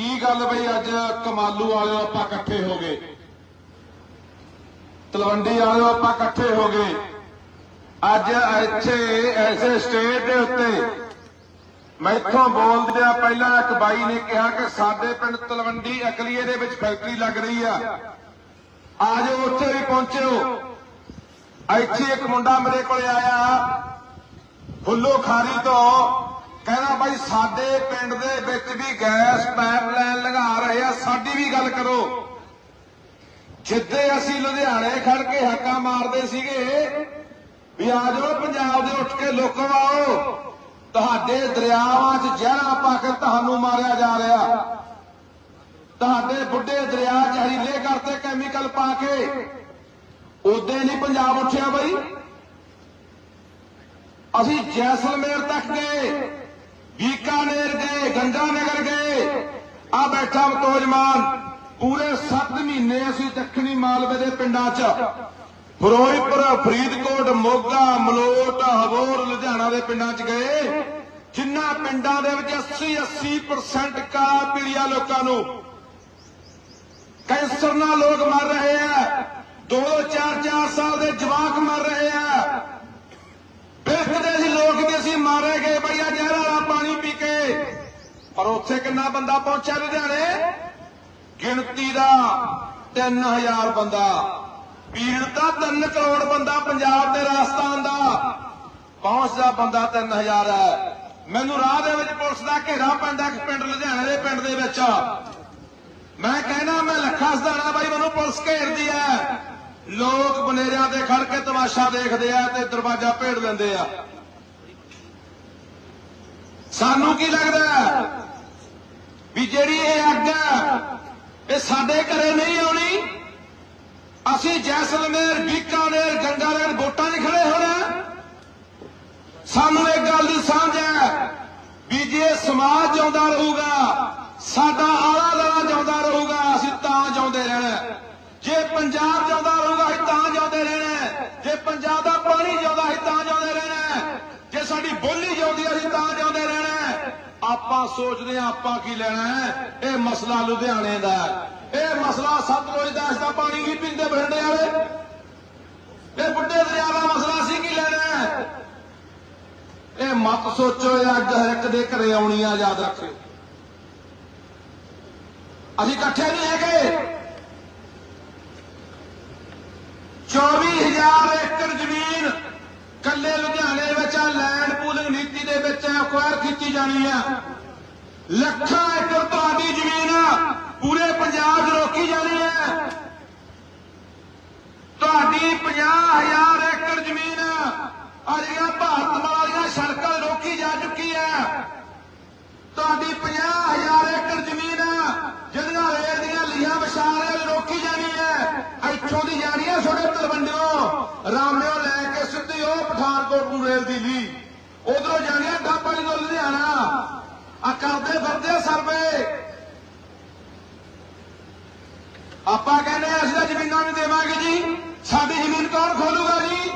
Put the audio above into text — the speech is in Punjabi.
ਕੀ ਗੱਲ ਬਈ ਅੱਜ ਕਮਾਲੂ ਵਾਲਿਓ ਆਪਾਂ ਇਕੱਠੇ ਹੋ ਗਏ? ਤਲਵੰਡੀ ਵਾਲਿਓ ਆਪਾਂ ਇਕੱਠੇ ਹੋ ਗਏ। ਅੱਜ ਇੱਥੇ ਐਸੇ ਸਟੇਜ ਦੇ ਉੱਤੇ ਮੈਥੋਂ ਬੋਲਦਿਆਂ ਪਹਿਲਾਂ ਇੱਕ ਬਾਈ ਨੇ ਕਿਹਾ ਕਿ ਸਾਡੇ ਪਿੰਡ ਤਲਵੰਡੀ ਅਕਲੀਏ ਦੇ ਵਿੱਚ ਫੈਕਟਰੀ ਲੱਗ ਰਹੀ ਆ। ਆਜੋ ਉੱਥੇ ਵੀ ਪਹੁੰਚਿਓ। ਇੱਥੇ ਇੱਕ ਮੁੰਡਾ ਮੇਰੇ ਕੋਲੇ ਆਇਆ, ਫੁੱਲੋ ਖਾਰੀ ਤੋਂ। ਸਾਡੇ ਪਿੰਡ ਦੇ ਵਿੱਚ ਵੀ ਗੈਸ ਪਾਈਪਲਾਈਨ ਲਗਾ ਰਹੇ ਆ, ਸਾਡੀ ਵੀ ਗੱਲ ਕਰੋ। ਜਿੱਦੇ ਅਸੀਂ ਲੁਧਿਆਣੇ ਖੜ ਕੇ ਹੱਕਾ ਮਾਰਦੇ ਸੀਗੇ, ਵੀ ਆ ਜਾਓ ਪੰਜਾਬ ਦੇ ਉੱਠ ਕੇ ਲੋਕੋ ਆਓ, ਤੁਹਾਡੇ ਦਰਿਆਵਾਂ 'ਚ ਜ਼ਹਿਰਾਂ ਪਾ ਕੇ ਤੁਹਾਨੂੰ ਮਾਰਿਆ ਜਾ ਰਿਹਾ। ਤੁਹਾਡੇ ਬੁੱਢੇ ਦਰਿਆ 'ਚ ਹਰੀਲੇ ਕਰਤੇ ਕੈਮੀਕਲ ਪਾ ਕੇ। ਉਦੋਂ ਨਹੀਂ ਪੰਜਾਬ ਉੱਠਿਆ ਬਈ। ਅਸੀਂ ਜੈਸਲਮੇਰ ਤੱਕ ਗਏ। ਬੀਕਾਨੇਰ ਗਏ, ਗੰਗਾਨਗਰ ਗਏ। ਆ ਬੈਠਾ ਮਤੋਜਮਾਨ ਪੂਰੇ 7 ਮਹੀਨੇ ਅਸੀਂ ਦੱਖਣੀ ਮਾਲਵੇ ਦੇ ਪਿੰਡਾਂ 'ਚ। ਫਿਰੋਜ਼ਪੁਰ, ਫਰੀਦਕੋਟ, ਮੋਗਾ, ਮਲੋਟ, ਹਬੋਰ, ਲੁਧਿਆਣਾ ਦੇ ਪਿੰਡਾਂ 'ਚ ਗਏ। ਜਿਨ੍ਹਾਂ ਪਿੰਡਾਂ ਦੇ ਵਿੱਚ 80 80% ਕਾਲਾ ਪੀਲੀਆ ਲੋਕਾਂ ਨੂੰ ਕੈਂਸਰ ਨਾਲ ਲੋਕ ਮਰ ਰਹੇ ਆ। ਦੋ ਚਾਰ ਚਾਰ ਸਾਲ ਦੇ ਜਵਾਕ ਮਰ ਰਹੇ ਆ ਵੇਖਦੇ ਸੀ ਲੋਕ ਵੀ ਅਸੀਂ ਮਾਰੇ ਗਏ ਬਈਆ ਜ਼ਹਿਰ ਵਾਲਾ ਪਾਣੀ ਪੀ ਕੇ ਪਰ ਉੱਥੇ ਕਿੰਨਾ ਬੰਦਾ ਪਹੁੰਚਿਆ ਲੁਧਿਆਣੇ? ਗਿਣਤੀ ਦਾ 3000 ਬੰਦਾ। ਪੀੜ ਦਾ 3 ਕਰੋੜ ਬੰਦਾ ਪੰਜਾਬ ਤੇ ਰਾਜਸਥਾਨ ਦਾ। ਪਹੁੰਚਦਾ ਬੰਦਾ 3000 ਹੈ। ਮੈਨੂੰ ਰਾਹ ਦੇ ਵਿੱਚ ਪੁਲਿਸ ਦਾ ਘੇਰਾ ਪੈਂਦਾ ਕਿ ਪਿੰਡ ਲੁਧਿਆਣੇ ਦੇ ਪਿੰਡ ਦੇ ਵਿੱਚ। ਮੈਂ ਕਹਿਣਾ ਮੈਂ ਲੱਖਾ ਸਦਾਣਾ ਬਾਈ, ਮੈਨੂੰ ਪੁਲਿਸ ਘੇਰਦੀ ਹੈ। ਲੋਕ ਬਨੇਰਿਆਂ ਤੇ ਖੜ ਕੇ ਤਮਾਸ਼ਾ ਦੇਖਦੇ ਆ ਤੇ ਦਰਵਾਜ਼ਾ ਭੇੜ ਲੈਂਦੇ ਆ। ਸਾਨੂੰ ਕੀ ਲੱਗਦਾ ਜਿਹੜੀ ਇਹ ਅੱਗ ਹੈ ਇਹ ਸਾਡੇ ਘਰੇ ਨਹੀਂ ਆਉਣੀ। ਅਸੀਂ ਜੈਸਲਮੇਰ, ਬੀਕਾਨੇਰ, ਗੰਗਾਨਗਰ ਵੋਟਾਂ 'ਚ ਖੜੇ ਹੋਣਾ ਸਾਨੂੰ ਇਹ ਗੱਲ ਦੀ ਸਾਂਝ ਹੈ ਵੀ ਜੇ ਸਮਾਜ ਆਉਂਦਾ ਰਹੂਗਾ, ਸਾਡਾ ਆਲਾ ਦੁਆਲਾ ਜਿਉਂਦਾ ਰਹੂਗਾ ਅਸੀਂ ਤਾਂ ਜਿਉਂਦੇ ਰਹਿਣਾ ਜੇ ਪੰਜਾਬ ਜਿਉਂਦਾ ਰਹੂਗਾ ਅਸੀਂ ਤਾਂ ਜਿਉਂਦੇ ਰਹਿਣਾ ਜੇ ਪੰਜਾਬ ਦਾ ਪਾਣੀ ਜਿਉਂਦਾ ਅਸੀਂ ਤਾਂ ਜਿਉਂਦੇ ਰਹਿਣਾ ਜੇ ਸਾਡੀ ਬੋਲੀ ਜਿਉਂਦੀ ਅਸੀਂ ਤਾਂ ਜਿਉਂਦੇ ਰਹਿਣਾ ਆਪਾਂ ਸੋਚਦੇ ਹਾਂ ਆਪਾਂ ਕੀ ਲੈਣਾ ਹੈ? ਇਹ ਮਸਲਾ ਲੁਧਿਆਣੇ ਦਾ ਹੈ। ਇਹ ਮਸਲਾ ਸਤਲੁਜ ਦਾ ਇਸ ਦਾ ਪਾਣੀ ਨਹੀਂ ਪੀਂਦੇ ਬਠਿੰਡੇ ਵਾਲੇ ਇਹ ਬੁੱਢੇ ਦਰਿਆ ਦਾ ਮਸਲਾ ਸੀ, ਕੀ ਲੈਣਾ ਹੈ? ਇਹ ਮਤ ਸੋਚੋ ਇਹ ਅੱਗ ਹਰ ਇੱਕ ਦੇ ਘਰੇ ਆਉਣੀ ਆ, ਯਾਦ ਰੱਖਿਓ। ਅਸੀਂ ਇਕੱਠੇ ਨਹੀਂ ਹੈਗੇ। 24000 ਏਕੜ ਜ਼ਮੀਨ ਕੱਲੇ ਲੁਧਿਆਣੇ ਵਿੱਚ ਆ ਲੈਂਡ ਪੂਲਿੰਗ ਨੀਤੀ ਦੇ ਵਿੱਚ ਅਕਵਾਇਰ ਕੀਤੀ ਜਾਣੀ ਆ। ਲੱਖਾਂ ਏਕੜ ਤੁਹਾਡੀ ਜ਼ਮੀਨ ਪੂਰੇ ਪੰਜਾਬ 'ਚ ਰੋਕੀ ਜਾਣੀ ਹੈ। ਤੁਹਾਡੀ 50000 ਏਕੜ ਜ਼ਮੀਨ ਆ ਭਾਰਤ ਵਾਲੀਆਂ ਸੜਕਾਂ ਰੋਕੀ ਜਾ ਚੁੱਕੀ ਹੈ। ਤੁਹਾਡੀ 50000 ਏਕੜ ਜ਼ਮੀਨ ਆ ਜਿਹੜੀਆਂ ਰੇਲ ਦੀਆਂ ਲੀਹਾਂ ਵਿਛਾ ਰਹੇ ਰੋਕੀ ਜਾਣੀ ਹੈ। ਇੱਥੋਂ ਦੀ ਜਾਣੀ ਹੈ ਛੋਟੇ ਤਲਵੰਡਿਓ। ਰਾਮਿਓ ਲੈ ਕੇ ਸਿੱਧੀ ਉਹ ਪਠਾਨਕੋਟ ਨੂੰ ਰੇਲ ਦੀ ਲੀ ਉਧਰੋਂ ਜਾਣੀ ਹੈ ਡੱਬਾਲੀ ਤੋਂ ਲੁਧਿਆਣਾ। ਆ ਕਰਦੇ ਫਿਰਦੇ ਸਰਵੇ। ਆਪਾਂ ਕਹਿੰਦੇ ਹਾਂ ਅਸੀਂ ਤਾਂ ਜ਼ਮੀਨਾਂ ਨਹੀਂ ਦੇਵਾਂਗੇ ਜੀ। ਸਾਡੀ ਜ਼ਮੀਨ ਕੌਣ ਖੋਲੂਗਾ ਜੀ?